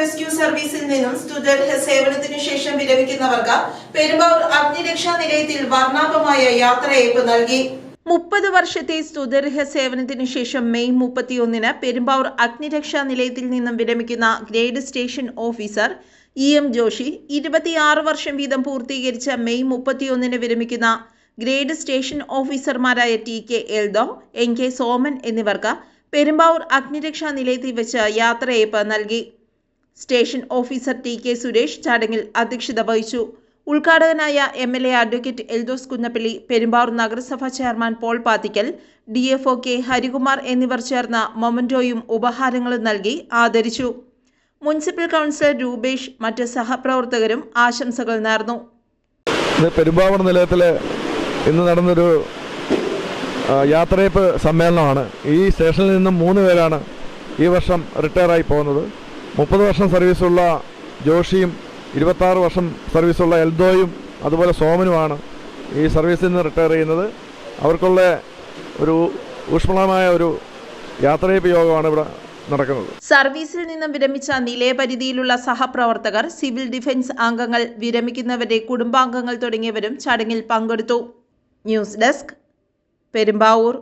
Rescue സർവീസിൽ നിന്നും student സേവനത്തിനു ശേഷം വിരമിക്കുന്നവർക്ക് പെരുമ്പാവൂർ അഗ്നിരക്ഷാ നിലയത്തിൽ വർണാഭമായ യാത്രയയപ്പ് നൽകി. മുപ്പത് വർഷത്തെ സ്തുതർഹ സേവനത്തിനു ശേഷം മെയ് മുപ്പത്തിയൊന്നിന് പെരുമ്പാവൂർ അഗ്നിരക്ഷാ നിലയത്തിൽ നിന്നും വിരമിക്കുന്ന grade station officer E M Joshi ഇരുപത്തിയാറ് വർഷം വീതം പൂർത്തീകരിച്ച മെയ് മുപ്പത്തിയൊന്നിന് വിരമിക്കുന്ന ഗ്രേഡ് സ്റ്റേഷൻ ഓഫീസർമാരായ T K Eldho N K Soman എന്നിവർക്ക് പെരുമ്പാവൂർ അഗ്നിരക്ഷാ നിലയത്തിൽ വെച്ച് യാത്രയയപ്പ് നൽകി. Station officer T K Suresh ചടങ്ങിൽ അധ്യക്ഷത വഹിച്ചു. ഉദ്ഘാടകനായ M L A advocate Eldhose Kunnappilly Perumbavoor നഗരസഭാ chairman Paul Pathikkal D F O K Harikumar എന്നിവർ ചേർന്ന മൊമന്റോയും ഉപഹാരങ്ങളും നൽകി ആദരിച്ചു. മുനിസിപ്പൽ കൗൺസിലർ രൂപേഷ് മറ്റ് സഹപ്രവർത്തകരും ആശംസകൾ നേർന്നു. പെരുമ്പാവൂർ നിലയത്തിൽ ഇന്ന് നടന്നൊരു യാത്രയപ്പ് സമ്മേളനമാണ്. ഈ സ്റ്റേഷനിൽ നിന്നും മൂന്ന് പേരാണ് ഈ വർഷം റിട്ടയറായി പോകുന്നത്. മുപ്പത് വർഷം സർവീസുള്ള ജോഷിയും ഇരുപത്താറ് വർഷം സർവീസുള്ള എൽദോയും അതുപോലെ സോമനുമാണ് ഈ സർവീസിൽ നിന്ന് റിട്ടയർ ചെയ്യുന്നത്. അവർക്കുള്ള ഒരു ഊഷ്മളമായ ഒരു യാത്രയപ്പ് യോഗമാണ് ഇവിടെ നടക്കുന്നത്. സർവീസിൽ നിന്നും വിരമിച്ച നിലയപരിധിയിലുള്ള സഹപ്രവർത്തകർ സിവിൽ ഡിഫൻസ് അംഗങ്ങൾ വിരമിക്കുന്നവരുടെ കുടുംബാംഗങ്ങൾ തുടങ്ങിയവരും ചടങ്ങിൽ പങ്കെടുത്തു. News desk Perumbavoor.